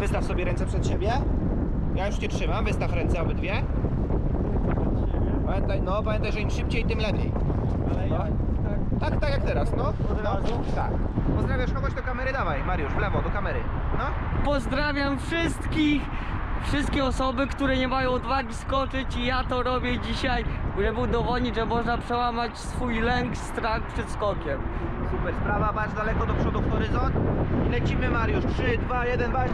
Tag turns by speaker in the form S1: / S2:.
S1: Wystaw sobie ręce przed siebie. Ja już cię trzymam, wystaw ręce obydwie. Pamiętaj, no pamiętaj, że im szybciej, tym lepiej.
S2: Ale
S1: No.
S2: Tak.
S1: Tak, tak jak teraz, no. No. Tak. Pozdrawiasz kogoś do kamery, dawaj, Mariusz, w lewo, do kamery. No.
S3: Pozdrawiam wszystkich, wszystkie osoby, które nie mają odwagi skoczyć i ja to robię dzisiaj, żeby udowodnić, że można przełamać swój lęk, strach przed skokiem.
S1: Super sprawa, patrz daleko do przodu w horyzont. I lecimy Mariusz, 3, 2, 1, walcz.